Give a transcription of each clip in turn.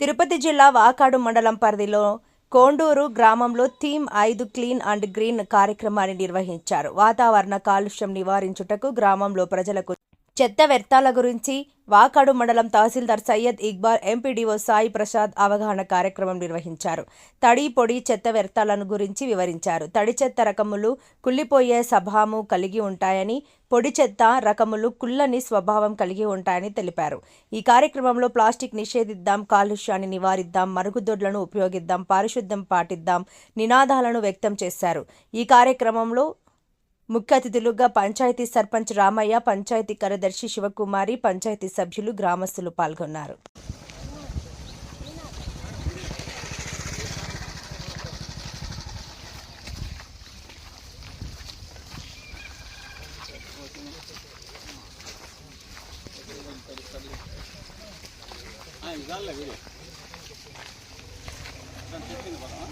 తిరుపతి జిల్లా వాకాడు మండలం పరిధిలో కోండూరు గ్రామంలో థీమ్ ఐదు క్లీన్ అండ్ గ్రీన్ కార్యక్రమాన్ని నిర్వహించారు. వాతావరణ కాలుష్యం నివారించుటకు గ్రామంలో ప్రజలకు చెత్త వ్యర్థాల గురించి వాకాడు మండలం తహసీల్దార్ సయ్యద్ ఇక్బాల్ ఎంపీడీఓ సాయి ప్రసాద్ అవగాహన కార్యక్రమం నిర్వహించారు. తడి పొడి చెత్త వ్యర్థాలను గురించి వివరించారు. తడి చెత్త రకములు కుళ్ళిపోయే స్వభావం కలిగి ఉంటాయని పొడి చెత్త రకములు కుళ్ళని స్వభావం కలిగి ఉంటాయని తెలిపారు. ఈ కార్యక్రమంలో ప్లాస్టిక్ నిషేధిద్దాం కాలుష్యాన్ని నివారిద్దాం మరుగుదొడ్లను ఉపయోగిద్దాం పారిశుద్ధ్యం పాటిద్దాం నినాదాలను వ్యక్తం చేశారు. ఈ కార్యక్రమంలో ముఖ్య అతిథులుగా పంచాయతీ సర్పంచ్ రామయ్య పంచాయతీ కార్యదర్శి శివకుమారి పంచాయతీ సభ్యులు గ్రామస్తులు పాల్గొన్నారు. లేదు నువ్వు కూడా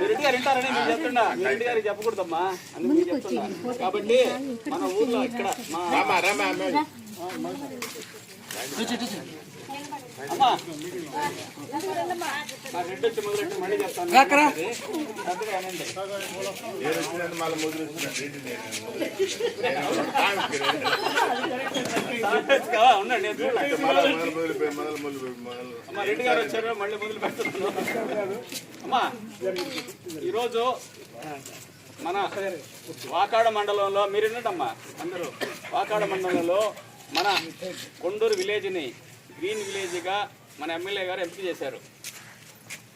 రెడ్డి గారు వింటారని మీరు చెప్తున్నా రెడ్డి గారికి చెప్పకూడదమ్మా అని మీరు చెప్తున్నా కాబట్టి మన ఊర్లో ఇక్కడ మా రామా రామా అమ్మ. రెడ్డి వచ్చి మొదలెట్టి మళ్ళీ చెప్తాను మళ్ళీ రెడ్డి గారు వచ్చారు మళ్ళీ మొదలు పెడుతున్నాను అమ్మా ఈరోజు మన వాకాడ మండలంలో మీరు విన్నటమ్మా అందరూ. వాకాడ మండలంలో మన కొండూరు విలేజ్ని గ్రీన్ విలేజ్గా మన ఎమ్మెల్యే గారు ఎంపిక చేశారు.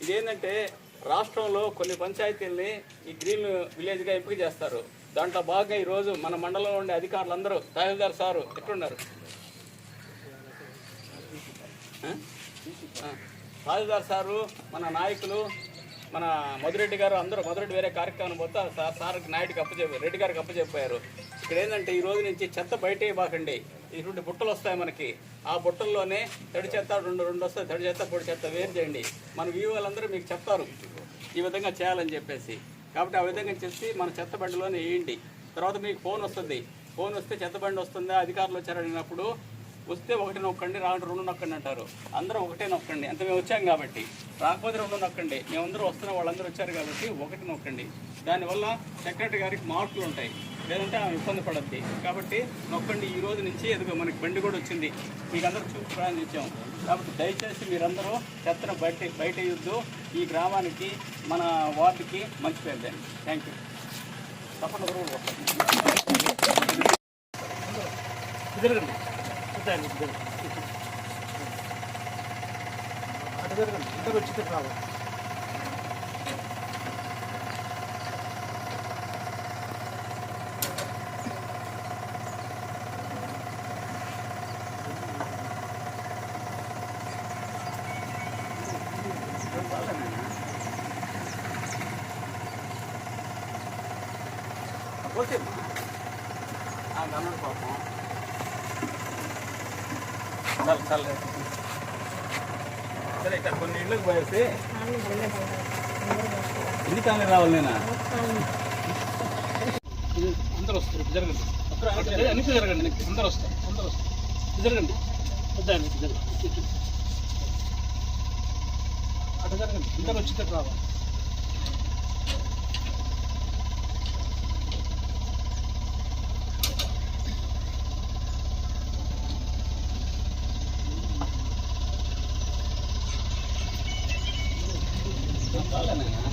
ఇదేంటంటే రాష్ట్రంలో కొన్ని పంచాయతీల్ని ఈ గ్రీన్ విలేజ్గా ఎంపిక చేస్తారు. దాంట్లో భాగంగా ఈరోజు మన మండలంలో ఉండే అధికారులందరూ తహసీల్దార్ సారు ఎక్కడున్నారు ఆ, సారు మన నాయకులు మన మధురెడ్డి గారు అందరూ మధురెడ్డి వేరే కార్యక్రమం పోతే సార్ సార్కి నాయుడికి అప్పచెప్పారు రెడ్డి గారికి అప్పచెప్పారు. ఇక్కడ ఏంటంటే ఈ రోజు నుంచి చెత్త బయటే బాకండి. ఇటువంటి బుట్టలు వస్తాయి మనకి. ఆ బుట్టల్లోనే తడి చెత్త రెండు రెండు వస్తాయి. తడి చెత్త పొడి చెత్త వేరు చేయండి. మన వీవులందరూ మీకు చెప్తారు. ఈ విధంగా చేయాలని చెప్పేసి. కాబట్టి ఆ విధంగా చేసి మన చెత్త బండిలోనే వేయండి. తర్వాత మీకు ఫోన్ వస్తుంది. ఫోన్ వస్తే చెత్త బండి వస్తుందా? అధికారులు వచ్చారడినప్పుడు వస్తే ఒకటి నొక్కండి రాండి రెండు నొక్కండి అంటారు. అందరూ ఒకటే నొక్కండి. అంత మేము వచ్చాం కాబట్టి. రాకపోతే రెండు నొక్కండి. మేమందరూ వస్తున్న వాళ్ళందరూ వచ్చారు కాబట్టి ఒకటి నొక్కండి. దానివల్ల సెక్రటరీ గారికి మార్కులు ఉంటాయి. లేదంటే ఆమె ఇబ్బంది పడద్ది. కాబట్టి నొక్కండి. ఈ రోజు నుంచి ఎదుగు. మనకి బండి కూడా వచ్చింది. మీకు అందరూ చూపించడానికి ఇచ్చాం కాబట్టి దయచేసి మీరందరూ చెత్తను బయట బయట ఇద్దు ఈ గ్రామానికి మన వార్డుకి మంచి పేరు దాన్ని థ్యాంక్ యూ తప్పకుండా ఉంటాయండి జరగండి అటు జరగండి ఇద్దరు వచ్చి ఇక్కడ రావాలి. గమనం పాపం. చాలు చాలు. సరే ఇక్కడ కొన్ని ఇళ్ళకి పోయేసి. ఎన్ని కాలనీ రావాలి నేను? అందరూ వస్తారు ఇటు జరగండి. అన్ని జరగండి నెక్స్ట్ అందరూ వస్తారు అందరూ వస్తారు. ఇటు జరగండి. వద్దండి జరగండి. ఇటు. అటు జరగండి. అందరూ వచ్చి రావాలి. కాదన్నా